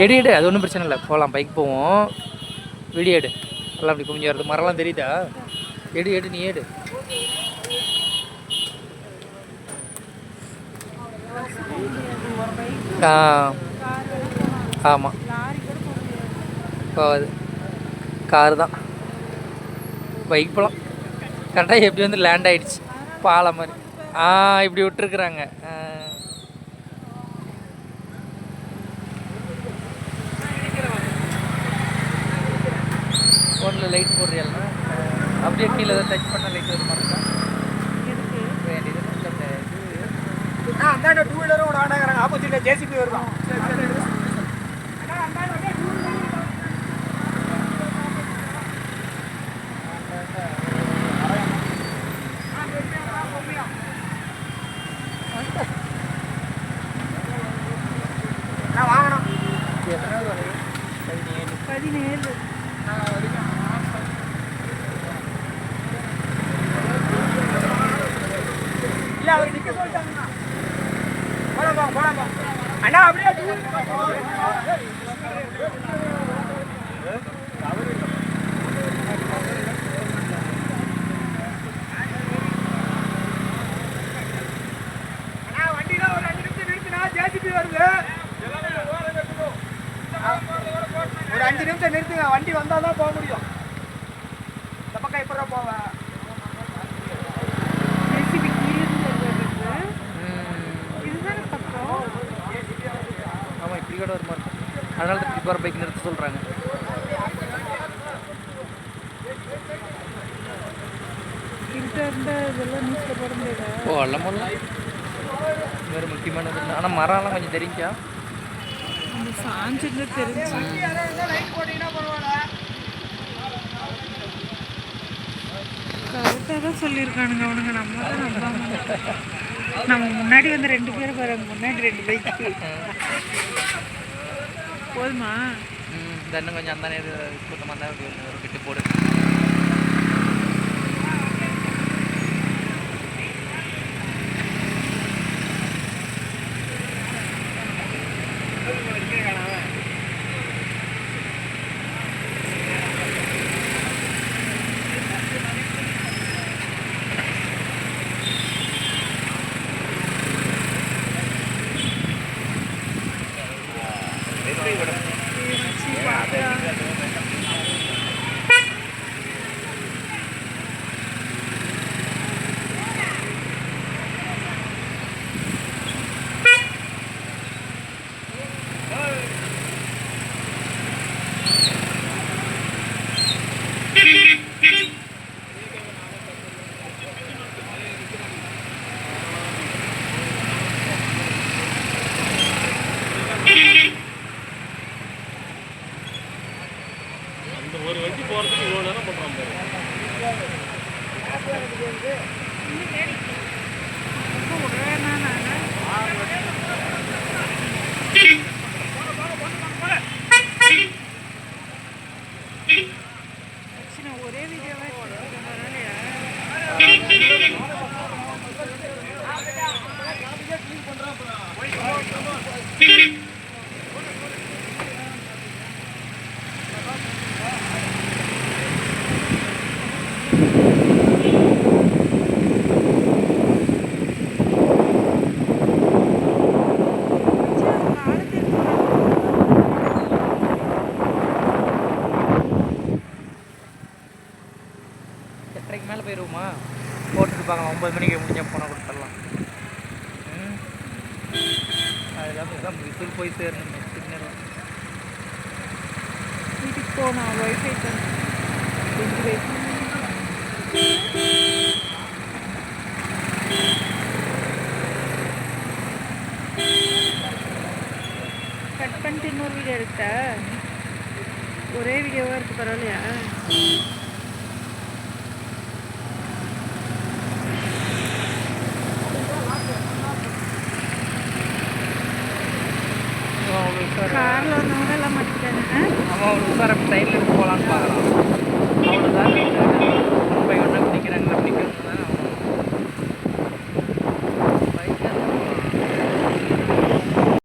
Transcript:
எடு எடு அது ஒன்றும் பிரச்சனை இல்லை. போகலாம் பைக் போவோம். வீடியோ எடு. எல்லாம் அப்படி குமிஞ்சு வருது மரம்லாம் தெரியுதா? எடு எடு நீ எடு. ஆ. ஆமாம் போகாது. காரு தான். பைக் போகலாம் கரெக்டாக எப்படி வந்து லேண்ட் ஆகிடுச்சு பாலம் மாதிரி. ஆ இப்படி விட்டுருக்குறாங்க ஆ. ஃபோனில் லைட் போடுறியல்னா அப்படியே கீழே ஏதாவது டச் பண்ண லைட் வரும் மாதிரி அந்தாண்ட டூ வீலரும் ஒரு ஆடாங்கிறாங்க ஆப்போசிட்ல ஜேசிபி வருதான். நான் வாங்கணும். வரையும்? பதினேழு. பதினேழு. அண்ணா அப்படியே அண்ணா வண்டியில ஒரு அஞ்சு நிமிஷம் நிறுத்தினா ஜேசிபி வருது. ஒரு அஞ்சு நிமிஷம் நிறுத்துங்க வண்டி வந்தால் தான் போக முடியும். இந்த பக்கம் எப்படா போவேன் ஜேசிபி கீழே வருது ம். இதுதானே பக்கம் ஆமாம் இப்படி கூட ஒரு மாதிரி இப்படி போகிற பைக் நிறுத்த சொல்கிறாங்க ஓ எல்லாம் போடலாம் வேறு முக்கியமானது ஆனால் மரம்லாம் கொஞ்சம் தெரிஞ்சா சாஞ்சிருந்து தெரிஞ்சு கரெக்டாக தான் சொல்லியிருக்கானுங்க. அவனுங்க நம்ம தான் நம்பாம. நம்ம முன்னாடி வந்து ரெண்டு பேரும் பாருங்க முன்னாடி ரெண்டு பைக்கு போதுமா? இந்த இன்னும் கொஞ்சம் அந்த நேரம் கூட்டமாக இருந்தால் ஒரு கிட்டு போடு. ஒரே வீடியோவாக போயிடுவோமா போட்டுட்டு பார்க்கலாம் ஒம்பது மணிக்கு முடிஞ்சால் போனால் கொடுத்துடலாம். ம். அதெல்லாம் தான் விசில் போய் சேரணும். சிக்னல் வீட்டுக்கு போனால் ஒய்ஃபை கட் பண்ணிட்டு இன்னொரு வீடியோ எடுத்தா? ஒரே வீடியோவாக இருக்கு பரவாயில்லையா? Paulo para